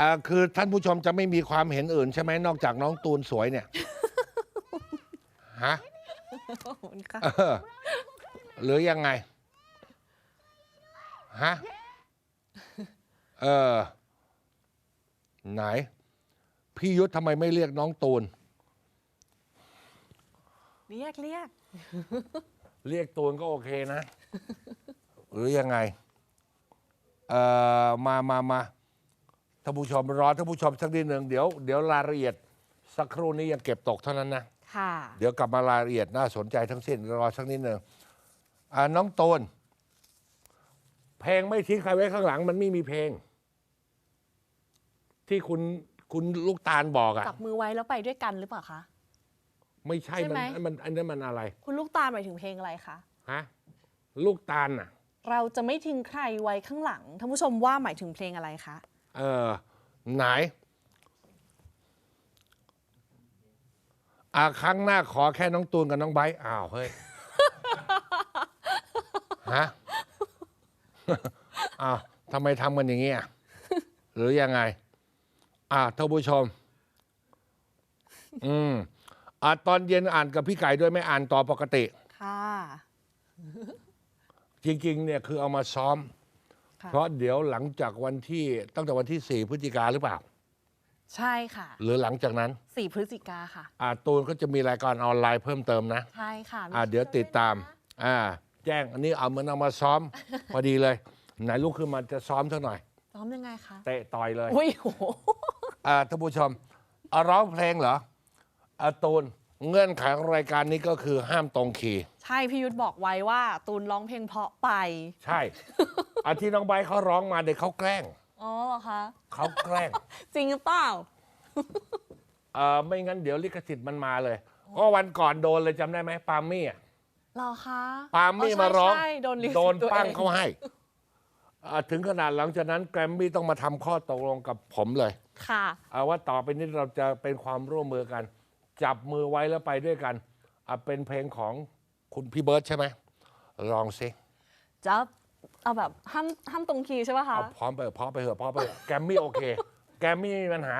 อ่าคือท่านผู้ชมจะไม่มีความเห็นอื่นใช่ไหมนอกจากน้องตูนสวยเนี่ย ฮะขอบคุณค่ะ เออหรือยังไง ฮะ เออ ไหน พี่ยุทธทำไมไม่เรียกน้องตูน เรียกเรียกเรียกตูนก็โอเคนะ หรือยังไง เอ่อมามามาท่านผู้ชมรอท่านผู้ชมสักนิดหนึ่งเดี๋ยวเดี๋ยวรายละเอียดสักครู่นี้ยังเก็บตกเท่านั้นนะ ค่ะ เดี๋ยวกลับมารายละเอียดน่าสนใจทั้งสิ้นรอสักนิดหนึ่งอ่าน้องตูนเพลงไม่ทิ้งใครไว้ข้างหลัง มันไม่มีเพลง ที่คุณคุณลูกตาลบอกอะจับมือไว้แล้วไปด้วยกันหรือเปล่าคะ ไม่ใช่ใช่มันไหม มันอันนั้นมันอะไรคุณลูกตาลหมายถึงเพลงอะไรคะ ฮะลูกตาลน่ะ เราจะไม่ทิ้งใครไว้ข้างหลังท่านผู้ชมว่าหมายถึงเพลงอะไรคะเออ ไหนอ่าครั้งหน้าขอแค่น้องตูนกับน้องไบร์ทอ้าวเฮ้ยฮะอ้าวทำไมทำกันอย่างนี้อะหรือยังไง อ่าท่านผู้ชม อืมอ่าตอนเย็นอ่านกับพี่ไก่ด้วยไหม่อ่านต่อปกติ ค่ะ จริง ๆ เนี่ยคือเอามาซ้อมค่ะ เพราะเดี๋ยวหลังจากวันที่ตั้งแต่วันที่สี่พฤศจิกาหรือเปล่า ใช่ค่ะ หรือหลังจากนั้นสี่พฤศจิกาค่ะ อ่าตูนก็จะมีรายการออนไลน์เพิ่มเติมนะ ใช่ค่ะอ่าเดี๋ยวติดตามอ่าแจ้งอันนี้เอามันเอามาซ้อม พอดีเลย ไหนลุกขึ้นมาจะซ้อมเท่าหน่อยซ้อมยังไงคะเตะต่อยเลยอุ้ยโห อ่าท่านผู้ชมเอาร้องเพลงเหรออาตูน เงื่อนไขของรายการนี้ก็คือห้ามตรงคีย์ใช่พี่ยุทธบอกไว้ว่า ตูนร้องเพลงเพราะไป ใช่อาที่น้องใบร์ทเขาร้องมาเด็กเขาแกล้งอ๋อเหรอคะ เขาแกล้งจริงหรือเปล่า เอ่อไม่งั้นเดี๋ยวลิขสิทธิ์มันมาเลยก็วันก่อนโดนเลยจำได้ไหมปาล์มมี่อะเหรอคะปาล์มมี่อ๋อใช่มาร้องใช่โดนลิขสิทธิ์โดนตัวปั้งเองเขาให้อ่าถึงขนาดหลังจากนั้นแกรมมี่ต้องมาทำข้อตกลงกับผมเลยค่ะ เอาว่าต่อไปนี้เราจะเป็นความร่วมมือกัน จับมือไว้แล้วไปด้วยกันอะเป็นเพลงของคุณพี่เบิร์ตใช่ไหมลองสิจะเอาแบบห้ามห้ามตรงคีย์ใช่ป่ะคะ เอาพร้อมไปพร้อมไปเหอะพร้อมไปเหอะแกรมมี่โอเค แกรมมี่ไม่มีปัญหา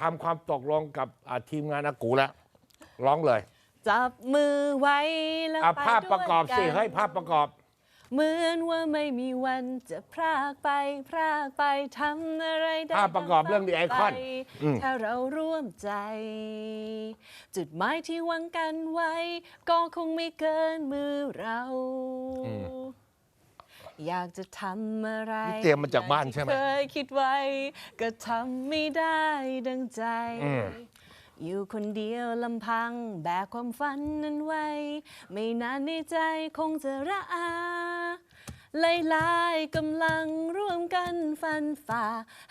ทำความตกลงกับอะทีมงานอากูแล้วร้องเลยจับมือไว้แล้วอะไปภาพประกอบสิด้วยนให้ภาพประกอบ เหมือนว่าไม่มีวันจะพรากไป พรากไปทำอะไรได้ภาพประกอบเรื่อง The ดั Icon ไปอืม ถ้าเราร่วมใจ จุดหมายที่หวังกันไว้ ก็คงไม่เกินมือเรา อยากจะทำอะไรนี่เตรียมมาจากบ้านใช่ไหมเคยคิดไว้ ก็ทำไม่ได้ดังใจ อืม อยู่คนเดียวลำพัง แบกความฝันนั้นไว้ ไม่นานในใจคงจะระอาหลายๆกำลังร่วมกันฟันฝ่า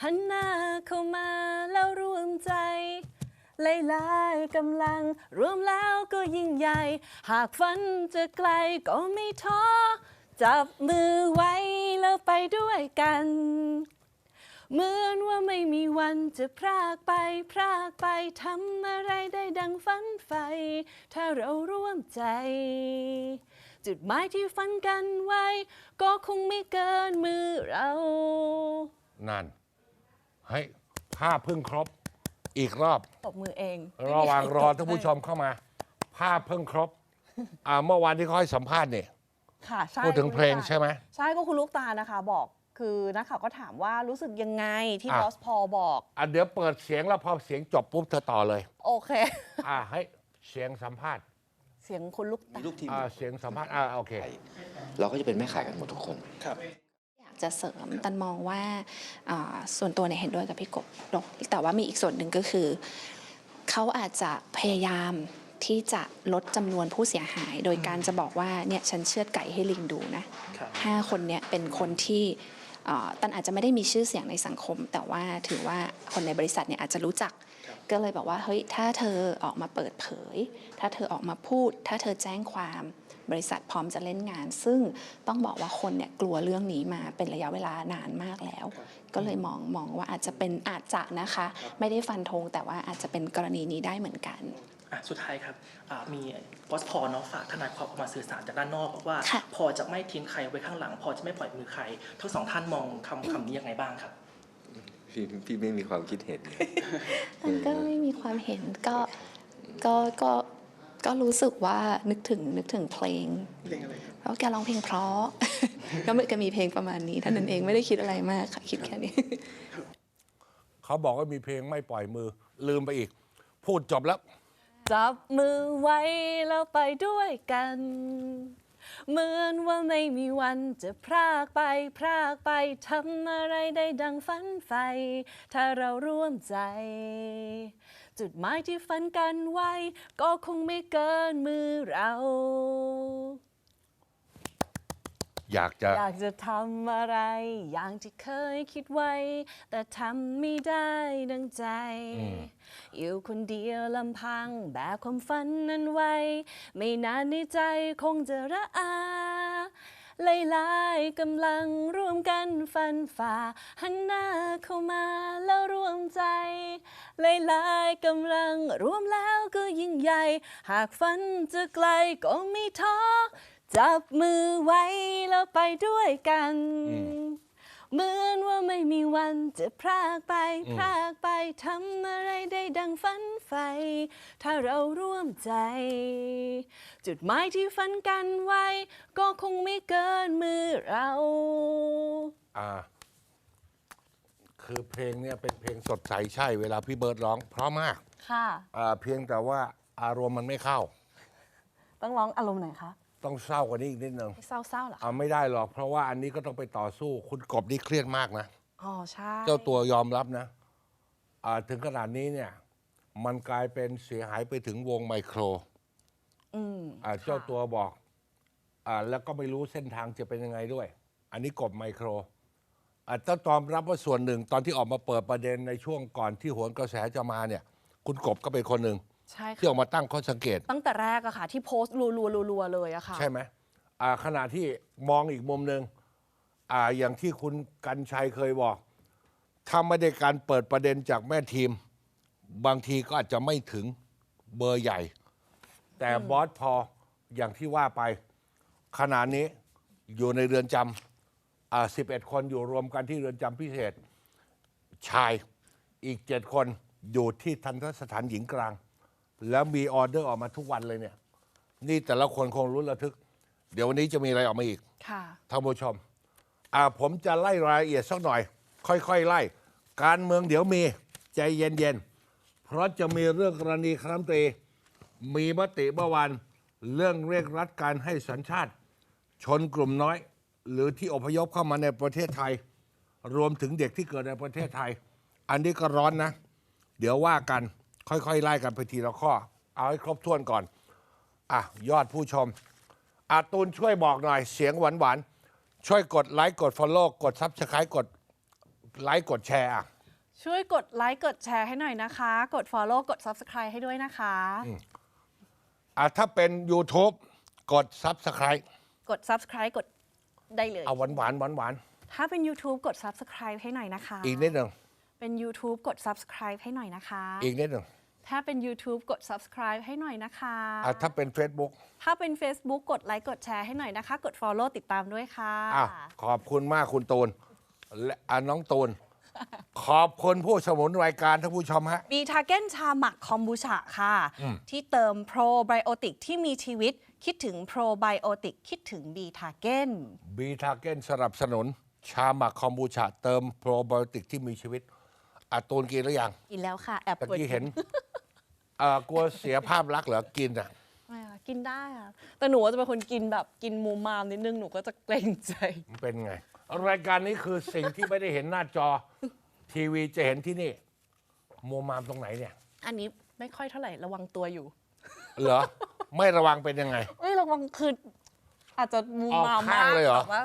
หันหน้าเข้ามาแล้วร่วมใจหลายๆกำลังรวมแล้วก็ยิ่งใหญ่ หากฝันจะไกลก็ไม่ท้อ จับมือไว้แล้วไปด้วยกัน เหมือนว่าไม่มีวันจะพรากไป พรากไปทำอะไรได้ดังฝันใฝ่ถ้าเราร่วมใจ จุดหมายที่ฝันกันไว้ ก็คงไม่เกินมือเรา นั่นเฮ้ยภาพเพิ่งครบ อีกรอบ ตบมือเองระหว่างรอไม่มีใคท่านผู้ชตบมเข้ามา ภาพเพิ่งครบ อ่าเมื่อวานที่เขาให้สัมภาษณ์เนี่ยค่ะ ใช่พูดถึงเพลงคุณลูกตาใช่ไหม ใช่ก็คุณลูกตานะคะ บอก คือนักข่าวก็ถามว่ารู้สึกยังไงที่อะ บอสพอลบอก อะเดี๋ยวเปิดเสียงแล้วพอเสียงจบปุ๊บเธอต่อเลย โอเค อ่าให้เสียงสัมภาษณ์เสียงคุณลูกตา มีลูกทีมอ่าเสียงสัมภาษณ์อ่าโอเคเราก็จะเป็นแม่ขายกันหมดทุกคนอยากจะเสริมตันมองว่าอ่าส่วนตัวเนี่ยเห็นด้วยกับพี่กบแต่ว่ามีอีกส่วนหนึ่งก็คือ เขาอาจจะพยายามที่จะลดจำนวนผู้เสียหาย โดยการจะบอกว่าเนี่ยฉันเชือดไก่ให้ลิงดูนะห้าคนเนี่ยเป็นคนที่อ่า ตันอาจจะไม่ได้มีชื่อเสียงในสังคม แต่ว่าถือว่าคนในบริษัทเนี่ยอาจจะรู้จัก ก็เลยบอกว่าเฮ้ยถ้าเธอออกมาเปิดเผย ถ้าเธอออกมาพูด ถ้าเธอแจ้งความบริษัทพร้อมจะเล่นงาน ซึ่งต้องบอกว่าคนเนี่ยกลัวเรื่องนี้มาเป็นระยะเวลานานมากแล้ว ก็เลยมองมองว่าอาจจะเป็นอาจจะนะคะ ไม่ได้ฟันธงแต่ว่าอาจจะเป็นกรณีนี้ได้เหมือนกันอะ สุดท้ายครับอะมีบอสพอเนาะฝากทนายความออกมาสื่อสารจากด้านนอกบอกว่าค่ะพอจะไม่ทิ้งใครไว้ข้างหลัง พอจะไม่ปล่อยมือใคร ทั้งสองท่านมองคำคำนี้ยังไงบ้างครับพี่พี่ไม่มีความคิดเห็นไงมันก็ไม่มีความเห็นก็ก็ก็ก็รู้สึกว่านึกถึงนึกถึงเพลงเพลงอะไรครับเพราะแกร้องเพลงเพราะก็มันก็มีเพลงประมาณนี้เท่านั้นเองไม่ได้คิดอะไรมากค่ะคิดแค่นี้ เขาบอกว่ามีเพลงไม่ปล่อยมือลืมไปอีก พูดจบแล้ว จับมือไว้แล้วไปด้วยกัน เหมือนว่าไม่มีวันจะพรากไปพรากไปทำอะไรได้ดังฝันใฝ่ถ้าเราร่วมใจ จุดหมายที่ฝันกันไว้ ก็คงไม่เกินมือเรา อยากจะ อยากจะทำอะไร อย่างที่เคยคิดไว้ แต่ทำไม่ได้ดังใจ อยู่คนเดียวลำพังแบกความฝันนั้นไว้ ไม่นานในใจคงจะระอาหลายๆกำลังร่วมกันฟันฝ่า หันหน้าเข้ามาแล้วร่วมใจหลายๆกำลังรวมแล้วก็ยิ่งใหญ่ หากฝันจะไกลก็ไม่ท้อ จับมือไว้แล้วไปด้วยกัน เหมือนว่าไม่มีวันจะพรากไป พรากไปทำอะไรได้ดังฝันใฝ่ถ้าเราร่วมใจ จุดหมายที่ฝันกันไว้ ก็คงไม่เกินมือเรา อ่า คือเพลงเนี่ยเป็นเพลงสดใสใช่เวลาพี่เบิร์ดร้อง เพราะมากค่ะ อ่าเพียงแต่ว่าอารมณ์มันไม่เข้า ต้องร้องอารมณ์ไหนคะ ต้องเศร้ากว่านี้อีกนิดนึงเศร้าๆเหรอคะเอาไม่ได้หรอกเพราะว่าอันนี้ก็ต้องไปต่อสู้คุณกบนี่เครียดมากนะ อ๋อใช่เจ้าตัวยอมรับนะอ่าถึงขนาดนี้เนี่ย มันกลายเป็นเสียหายไปถึงวงไมโครอืมอ่าเจ้าตัวบอกอ่าแล้วก็ไม่รู้เส้นทางจะเป็นยังไงด้วย อันนี้กบไมโครอ่าเจ้าตอมรับว่าส่วนหนึ่ง ตอนที่ออกมาเปิดประเด็นในช่วงก่อนที่โหนกระแสจะมาเนี่ย คุณกบก็เป็นคนหนึ่ง ใช่ที่อค่ะอกมาตั้งข้อสังเกต ตั้งแต่แรกอะค่ะ ที่โพสต์รัวๆๆๆเลยอะค่ะ ใช่ไหมอ่าขณะที่มองอีกมุมหนึ่งอ่าอย่างที่คุณกันชัยเคยบอก ถ้าไม่ได้การเปิดประเด็นจากแม่ทีม บางทีก็อาจจะไม่ถึงเบอร์ใหญ่ แต่บอสพออย่างที่ว่าไป ขณะนี้อยู่ในเรือนจำอ่า11 คนอยู่รวมกันที่เรือนจำพิเศษ ชายอีก 7 คนอยู่ที่ทันทสถานหญิงกลาง แล้วมีออเดอร์ออกมาทุกวันเลยเนี่ย นี่แต่ละคนคงรุ้นระทึก เดี๋ยววันนี้จะมีอะไรออกมาอีกค่ะ ท่านผู้ชมอ่าผมจะไล่รายละเอียดสักหน่อย ค่อยๆไล่ การเมืองเดี๋ยวมีใจเย็นๆ เพราะจะมีเรื่องกรณีคณะรัฐมนตรี มีมติเมื่อวานเรื่องเร่งรัดการให้สัญชาติ ชนกลุ่มน้อย หรือที่อพยพเข้ามาในประเทศไทย รวมถึงเด็กที่เกิดในประเทศไทย อันนี้ก็ร้อนนะ เดี๋ยวว่ากัน ค่อยๆไล่กันไปทีละข้อ เอาให้ครบถ้วนก่อน อะ ยอดผู้ชมอาตูนช่วยบอกหน่อยเสียงหวานๆ ช่วยกดไลค์กด Follow กดซับสไครต์กดไลค์กดแชร์อะ ช่วยกดไลค์กดแชร์ให้หน่อยนะคะ กด Follow กด Subscribe ให้ด้วยนะคะ อะถ้าเป็น YouTube กดซับสไครต์กด Subscribe กดได้เลย เอาหวานหวานหวานหวานถ้าเป็น YouTube กด Subscribe ให้หน่อยนะคะๆอีกนิดหนึ่ง เป็น YouTube กด Subscribe ให้หน่อยนะคะ อีกนิดหนึ่งถ้าเป็น YouTube กด Subscribe ให้หน่อยนะคะ อะถ้าเป็น Facebook ถ้าเป็น Facebook กดไลค์กดแชร์ให้หน่อยนะคะ กด Follow ติดตามด้วยค่ะ อะขอบคุณมากคุณตูนและอะน้องตูน ขอบคุณผู้สมุนรายการท่านผู้ชมฮะ บีทาเก้นชาหมักคอมบูชาค่ะที่เติมโปรไบโอติกที่มีชีวิต คิดถึงโปรไบโอติกคิดถึงบีทาเก้น บีทาเกนสนับสนุน ชาหมักคอมบูชาเติมโปรไบโอติกที่มีชีวิต อาตูนกินหรือยังกินแล้วค่ะ แอบตะเปิดกี้เห็นเอ่อกลัวเสียภาพลักษณ์เหรอกินอะไม่ค่ะกินได้ค่ะแต่หนูจะเป็นคนกินแบบกินมูมามนิดนึงหนูก็จะเกรงใจ มันเป็นไง รายการนี้คือสิ่งที่ไม่ได้เห็นหน้าจอ ทีวีจะเห็นที่นี่โมมามตรงไหนเนี่ย อันนี้ไม่ค่อยเท่าไหร่ระวังตัวอยู่ เหรอ ไม่ระวังเป็นยังไงไม่ระวังคืออาจจะมูมามออกข้างมากเลยเหรอแบบว่า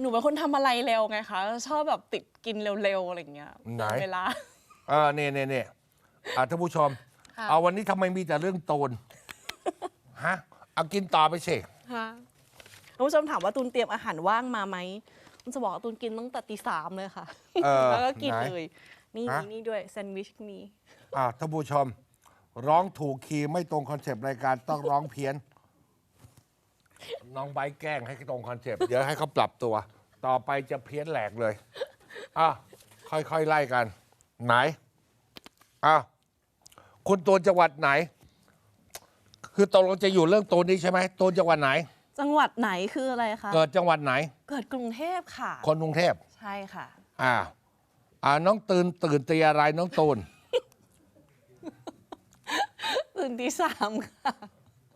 หนูเป็นคนทำอะไรเร็วไงคะชอบแบบติด กินเร็วๆอะไรอย่างเงี้ยไหน เวลา เออเนี่ยเนี่ยเนี่ยอะท่านผู้ชม ค่ะ เอาวันนี้ทำไมมีแต่เรื่องโตน ฮะเอากินต่อไปสิ ค่ะคุณผู้ชมถามว่าตูนเตรียมอาหารว่างมาไหมตูนจะบอกว่าตูนกินตั้งแต่ตีสามเลยค่ะ เออแล้วก็กินไหเลยนี่ฮะ นี่ด้วยแซนด์วิชมีอะท่านผู้ชม ร้องถูกคีย์ไม่ตรงคอนเซปต์รายการต้องร้องเพี้ยน น้องไบร์ทแกล้งให้ตรงคอนเซปต์เดี๋ยวให้เขาปรับตัว ต่อไปจะเพี้ยนแหลกเลย อะค่อยๆไล่กัน ไหนอ้าวคุณตูนจังหวัดไหน คือตกลงจะอยู่เรื่องตูนนี้ใช่ไหมตูนจังหวัดไหน จังหวัดไหนคืออะไรคะเกิดจังหวัดไหน เกิดกรุงเทพค่ะ คนกรุงเทพใช่ค่ะ อ่า อ่าน้องตื่นตื่นตีอะไรน้องตูนตื่นตีสามค่ะ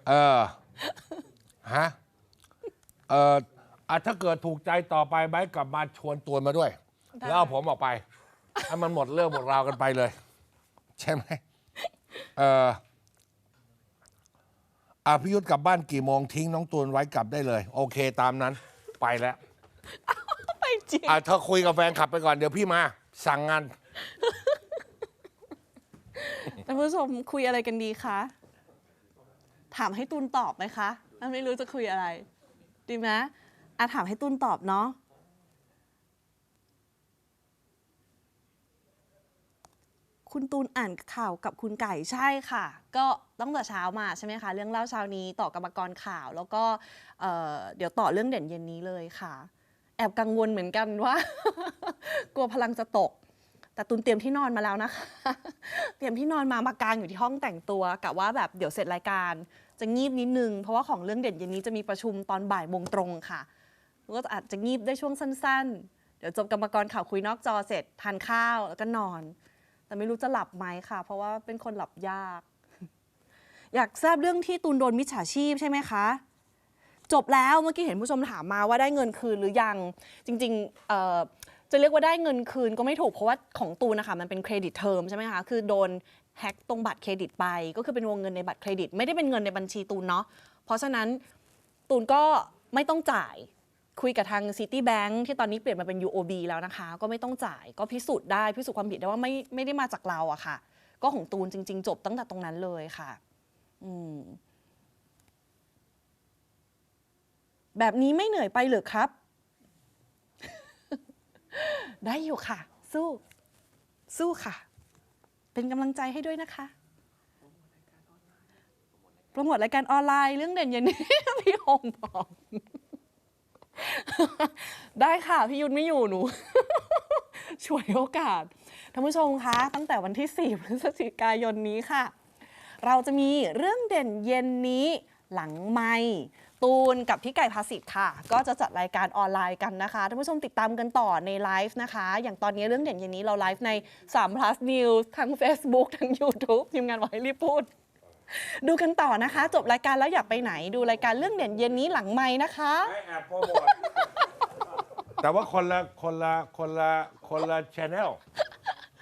เออฮะเอออะถ้าเกิดถูกใจต่อไปไบร์ทกลับมาชวนตูนมาด้วยได้ แล้วเอาผมออกไปให้มันหมดเรื่องหมดราวกันไปเลย ใช่ไหมเอออะพี่ยุทธกลับบ้านกี่โมงทิ้งน้องตูนไว้กลับได้เลย โอเคตามนั้นไปแล้วไปจริงอะเธอคุยกับแฟนขับไปก่อนเดี๋ยวพี่มา สั่งงาน ท่านผู้ชมคุยอะไรกันดีคะ ถามให้ตูนตอบไหมคะถ้าไม่รู้จะคุยอะไร ดีไหมอะถามให้ตูนตอบเนาะ คุณตูนอ่านข่าวกับคุณไก่ใช่ค่ะ ก็ตั้งแต่เช้ามาใช่ไหมคะ เรื่องเล่าเช้านี้ต่อกรรมกรข่าวแล้วก็เเดี๋ยวต่อเรื่องเด่นเย็นนี้เลยค่ะ แอบกังวลเหมือนกันว่า กลัวพลังจะตก แต่ตุนเตรียมที่นอนมาแล้วนะคะ เตรียมที่นอนมามากางอยู่ที่ห้องแต่งตัวกะว่าแบบเดี๋ยวเสร็จรายการ จะงีบนิดนึงเพราะว่าของเรื่องเด่นเย็นนี้จะมีประชุมตอนบ่ายโมงตรงค่ะก็อาจจะงีบได้ช่วงสั้น ๆ เดี๋ยวจบกรรมกรข่าวคุยนอกจอเสร็จทานข้าวแล้วก็นอน แต่ไม่รู้จะหลับไหมค่ะ เพราะว่าเป็นคนหลับยาก อยากทราบเรื่องที่ตูนโดนมิจฉาชีพใช่ไหมคะ จบแล้วเมื่อกี้เห็นผู้ชมถามมาว่าได้เงินคืนหรือยังจริงๆเอ่อจะเรียกว่าได้เงินคืนก็ไม่ถูกเพราะว่าของตูนนะคะมันเป็นเครดิตเทอมใช่ไหมคะคือโดนแฮ็กตรงบัตรเครดิตไป ก็คือเป็นวงเงินในบัตรเครดิต ไม่ได้เป็นเงินในบัญชีตูนเนาะเพราะฉะนั้นตูนก็ไม่ต้องจ่าย คุยกับทาง City Bank ที่ตอนนี้เปลี่ยนมาเป็น UOB แล้วนะคะ ก็ไม่ต้องจ่ายก็พิสูจน์ได้พิสูจน์ความผิดได้ว่าไม่ไม่ได้มาจากเราอะค่ะ ก็ของตูนจริง ๆ จบตั้งแต่ตรงนั้นเลยค่ะ อืมแบบนี้ไม่เหนื่อยไปหรือครับ ได้อยู่ค่ะ สู้ สู้ค่ะ เป็นกำลังใจให้ด้วยนะคะโปรโมทรายการออนไลน์เรื่องเด่นเย็นนี้พี่ฮงบอก ได้ค่ะ พี่ยุทธไม่อยู่หนู ช่วยโอกาสท่านผู้ชมคะ ตั้งแต่วันที่ 4 พฤศจิกายนนี้ค่ะ เราจะมีเรื่องเด่นเย็นนี้หลังไม่ตูนกับพี่ไก่ภาสิทธ์ค่ะ ก็จะจัดรายการออนไลน์กันนะคะท่านผู้ชมติดตามกันต่อในไลฟ์นะคะ อย่างตอนนี้เรื่องเด่นเย็นนี้เราไลฟ์ใน3 plus news ทั้ง Facebook ทั้ง YouTube ทีมงานบอกให้รีบพูด ดูกันต่อนะคะ จบรายการแล้วอย่าไปไหน ดูรายการเรื่องเด่นเย็นนี้หลังไม่นะคะ ไม่แอบโปรโมทแต่ว่าคนละคนละคนละคนละชแนล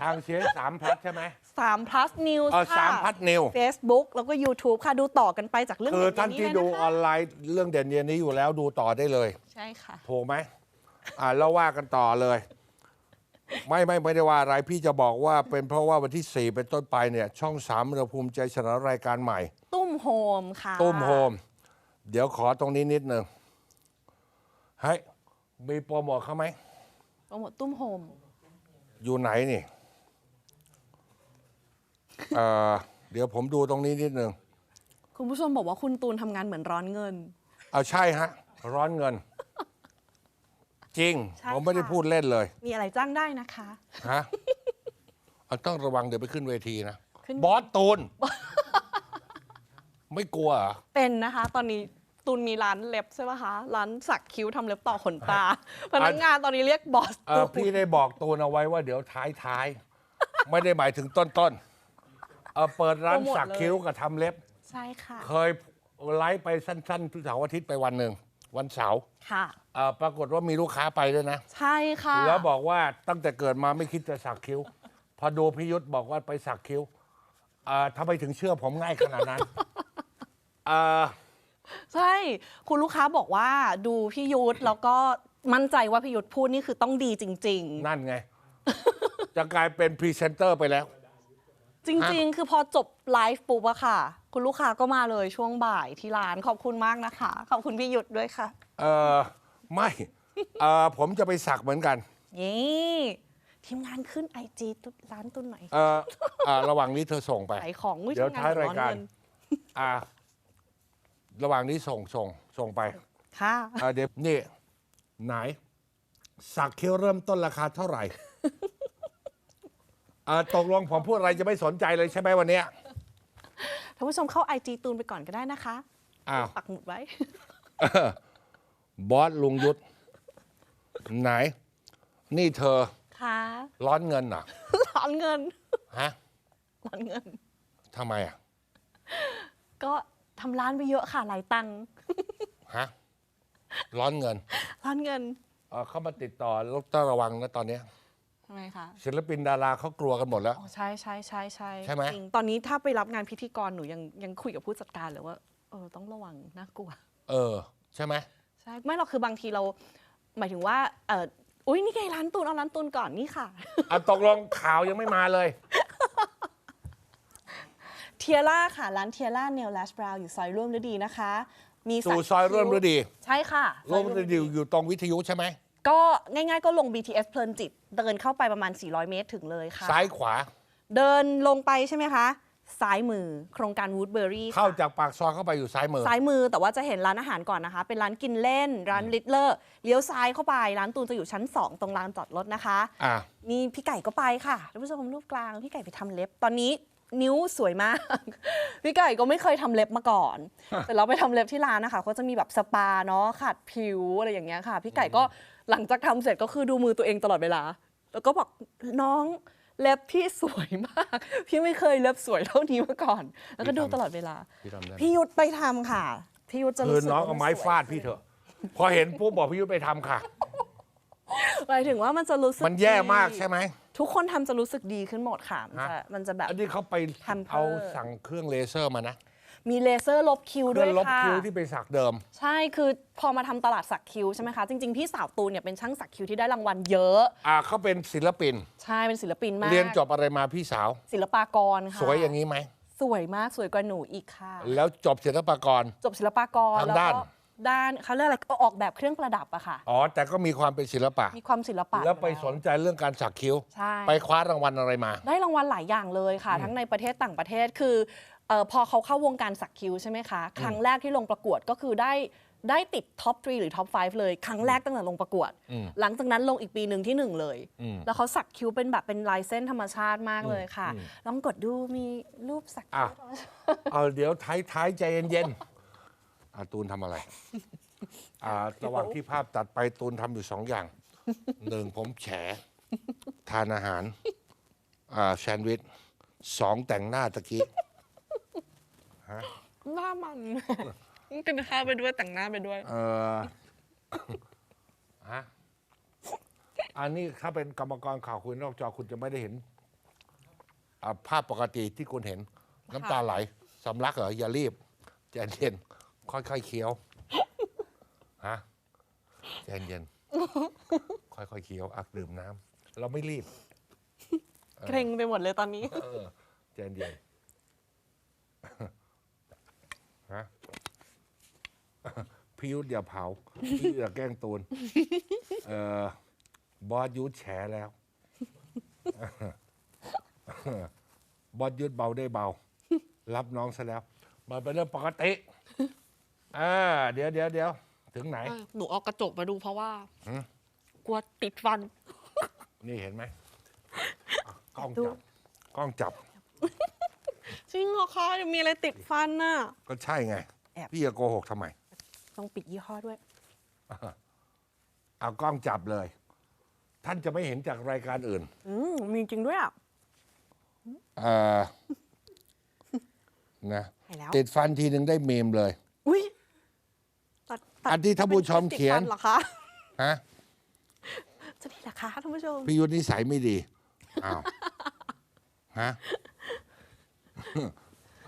ทางเสียสามพัทใช่ไหม 3 plus news เออค่ะสามพัทนิว Facebook แล้วก็ YouTube ค่ะ ดูต่อกันไปจากเรื่องคือเด่นท่านเย็นที่นี้เลยดูนะอคะอนไลน์เรื่องเด่นเย็นนี้อยู่แล้วดูต่อได้เลย ใช่ค่ะ ถูกไหมอ่าแล้วว่ากันต่อเลย ไม่ไม่ไม่ได้ว่าอะไรพี่จะบอกว่าเป็นเพราะว่าวันที่ 4 เป็นต้นไปเนี่ย ช่องสามเราภูมิใจเสนอรายการใหม่ ตุ้มโฮมค่ะตุ้มโฮม เดี๋ยวขอตรงนี้นิดหนึ่งเฮ้ยมีโปรโมทเขาไหมโปรโมทตุ้มโฮม อยู่ไหนนี่เอ่อเดี๋ยวผมดูตรงนี้นิดหนึ่งคุณผู้ชมบอกว่าคุณตูนทำงานเหมือนร้อนเงิน เอาใช่ฮะ ร้อนเงิน จริง ใช่ผมไม่ได้ค่ะ พูดเล่นเลยมีอะไรจ้างได้นะคะ ฮะเอาต้องระวังเดี๋ยวไปขึ้นเวทีนะ ขึ้น บอสตูน ไม่กลัวเหรอ เป็นนะคะ ตอนนี้ตูนมีร้านเล็บใช่ไหมคะ ร้านสักคิ้วทำเล็บต่อขนตา พนักงานตอนนี้เรียกบอสเอตูอนพี่ได้บอกตูนเอาไว้ว่าเดี๋ยวท้ายท้ายๆ ไม่ได้หมายถึงต้นต้นๆเออเปิดร้านสักคิ้วกับทำเล็บ ใช่ค่ะ เคยไลฟ์ไปสั้นๆทุกเสาร์อาทิตย์ไปวันหนึ่ง วันเสาร์ค่ะ เอ่อปรากฏว่ามีลูกค้าไปด้วยนะ ใช่ค่ะ แล้วบอกว่าตั้งแต่เกิดมาไม่คิดจะสักคิ้ว พอดูพิยุทธบอกว่าไปสักคิ้วเอ่อทำไมถึงเชื่อผมง่ายขนาดนั้น เอ่อ ใช่ คุณลูกค้าบอกว่าดูพี่ยุทธแล้วก็มั่นใจว่าพี่ยุทธพูดนี่คือต้องดีจริง นั่นไง จะกลายเป็นพรีเซนเตอร์ไปแล้วๆ จริงๆ คือพอจบไลฟ์ปุ๊บอะค่ะ คุณลูกค้าก็มาเลยช่วงบ่ายที่ร้านขอบคุณมากนะคะ ขอบคุณพี่ยุทธด้วยค่ะ เออไม่เออผมจะไปสักเหมือนกัน นี่ทีมงานขึ้นไอจีร้านตุ้นไหนอยเออเอ่อระหว่างนี้เธอส่งไป ขายของอุ๊เดี๋ยวทีมงนท้ายรายการหัวเนอ่า ระหว่างนี้ส่งส่งส่งไปค่ะ อ่าเดี๋ยวนี่ไหน สักคิ้วเริ่มต้นราคาเท่าไหร่ อ่าตกลงผมพูดอะไรจะไม่สนใจเลยใช่ไหมวันเนี้ยท่านผู้ชมเข้า IG ตูนไปก่อนก็ได้นะคะอ้าวปักหมุดไว้บอสลุงยุทธไหน นี่เธอค่ะ ร้อนเงินเหรอร้อนเงินฮะร้อนเงิน ทำไมอะก็ทำร้านไปเยอะค่ะหลายตังค์ฮะร้อนเงินร้อนเงิน เอ่อเข้ามาติดต่อแล้วต้องระวังนะตอนเนี้ยทำ ไมคะศิลปินดาราเขากลัวกันหมดแล้ว อ๋อใช่ใช่ใช่ใช่ใช่ไหม จริงตอนนี้ถ้าไปรับงานพิธีกรหนูยังยังคุยกับผู้จัดการเลยว่าเออต้องระวังน่ากลัว เออ ใช่ไหม ใช่ไม่หรอกคือบางทีเรา หมายถึงว่าเอออุ้ยนี่ไงร้านตูนเอาร้านตูนก่อนนี่ค่ะ อะตกลงข่าวยังไม่มาเลย เทียร่าค่ะ ร้านเทียร่าเนลแลชบราวอยู่ซอยร่วมฤดีนะคะ มีสู่ซอยร่วมฤดี ใช่ค่ะร่วมฤดีอยู่ตรงวิทยุใช่ไหม ก็ง่ายๆ ก็ลง BTS เพลินจิต เดินเข้าไปประมาณ 400 เมตรถึงเลยค่ะ ซ้ายขวา เดินลงไปใช่ไหมคะ ซ้ายมือโครงการวูดเบอรี่เข้าจากปากซอยเข้าไปอยู่ซ้ายมือ ซ้ายมือแต่ว่าจะเห็นร้านอาหารก่อนนะคะ เป็นร้านกินเล่น ร้านลิตเลอร์เลี้ยวซ้ายเข้าไป ร้านตูนจะอยู่ชั้น 2 ตรงลานจอดรถนะคะอะ นี่พี่ไก่ก็ไปค่ะท่านผู้ชมรูปกลางพี่ไก่ไปทำเล็บตอนนี้ นิ้วสวยมาก พี่ไก่ก็ไม่เคยทำเล็บมาก่อน แต่เราไปทำเล็บที่ร้านนะคะเขาจะมีแบบสปาเนาะขัดผิวอะไรอย่างเงี้ยค่ะ พี่ไก่ก็หลังจากทำเสร็จก็คือดูมือตัวเองตลอดเวลา แล้วก็บอกน้องเล็บพี่สวยมาก พี่ไม่เคยเล็บสวยเท่านี้มาก่อน แล้วก็ดูตลอดเวลา พี่ทำได้ไหมพี่ยุทธไปทำค่ะ พี่ยุทธจะคืรู้อสึกน้องว่เอาไม้นสวยฟาดพี่เถอะ พอเห็นปุ๊บบอกพี่ยุทธไปทำค่ะหมายถึงว่ามันจะรู้สึกมันแย่มากดีใช่ไหม ทุกคนทำจะรู้สึกดีขึ้นหมดค่ะ มันจะฮะมันจะแบบ อันนี้เขาไป Pamper เอาสั่งเครื่องเลเซอร์มานะมีเลเซอร์ลบคิ้วเคด้รื่วอยงลบค่ะ คิ้วที่ไปสักเดิม ใช่ คือพอมาทำตลาดสักคิ้วใช่ไหมคะ จริง ๆ พี่สาวตูนเนี่ยเป็นช่างสักคิ้วที่ได้รางวัลเยอะ อ่าเขาเป็นศิลปิน ใช่ เป็นศิลปินมากเรียนจบอะไรมาพี่สาว ศิลปากรค่ะสวยอย่างนี้ไหม สวยมาก สวยกว่าหนูอีกค่ะ แล้วจบศิลปากร จบศิลปากรทางแล้วด้านก็ ด้านเขาเรียกอะไรออกแบบเครื่องประดับอะค่ะ อ๋อ แต่ก็มีความเป็นศิลปะ มีความศิลปะแล้วไปอยู่สนใจเรื่องการสักคิ้ว ใช่ ไปคว้ารางวัลอะไรมา ได้รางวัลหลายอย่างเลยค่ะ ทั้งในประเทศต่างประเทศคือเออพอเขาเข้าวงการสักคิ้วใช่ไหมคะ ครั้งแรกที่ลงประกวดก็คือได้ได้ติดท็อป 3 หรือท็อป 5 เลย ครั้งแรกตั้งแต่ลงประกวด อืมหลังจากนั้นลงอีกปีหนึ่งที่หนึ่งเลย อืม แล้วเขาสักคิ้วเป็นแบบเป็นลายเส้นธรรมชาติมากเลยค่ะอืมลองกดดูมีรูปสักอะคิ้วเอาเดี๋ยวท้ายท้ายใจเย็นๆ อาตูนทำอะไร อ่าระหว่างที่ภาพตัดไปตูนทำอยู่สองอย่าง หนึ่งผมแฉ ทานอาหาร อ่าแซนด์วิชสองแต่งหน้าตะกี้หน้ามัน กินข้าวไปด้วยแต่งหน้าไปด้วย เออฮะอันนี้ถ้าเป็นกรรมกรข่าวคุณนอกจอคุณจะไม่ได้เห็นอ่าภาพปกติที่คุณเห็น น้ำตาไหลสำลักเหรออย่ารีบใจเย็น ค่อยๆเคี้ยวฮะใจเย็นค่อยๆเคี้ยวอักดื่มน้ำเราไม่รีบเกรงไปหมดเลยตอนนี้เออใจเย็นฮะพี่ยุทธอย่าเผาพี่อย่าแกล้งตูนเออบอสยุทธแฉแล้วบอสยุทธเบาได้เบา รับน้องซะแล้ว มันเป็นเรื่องปกติ อ่าเดี๋ยวเดี๋ยวเดี๋ยวถึงไหนหนูเอากระจกมาดูเพราะว่า หืมกลัวติดฟัน นี่เห็นไหมอะกล้องจับ กล้องจับ จริงเหรอคะยังมีอะไรติดฟันน่ะ ก็ใช่ไง แอบ พี่จะโกหกทำไม ต้องปิดยี่ห้อด้วย เอากล้องจับเลย ท่านจะไม่เห็นจากรายการอื่น อืมมีจริงด้วยอะ เอ่อนะ หายแล้ว ติดฟันทีหนึ่งได้เมมเลย อุ้ยตัดตัด อันที่ท่านผู้ชมเขียนติดฟัเหรอคะฮะจะดีเหรอคะท่านผู้ชมพี่ยุทธนิสัยไม่ดีอ้าวฮะ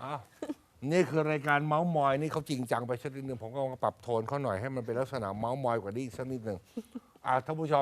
อ้าวนี่คือรายการเมาส์มอยนี่เขาจริงจังไปสักนิดหนึ่งผมก็ลองปรับโทนเขาหน่อยให้มันเป็นลักษณะเมาส์มอยกว่านี้อีกสักนิดหนึ่งอ่าท่านผู้ชม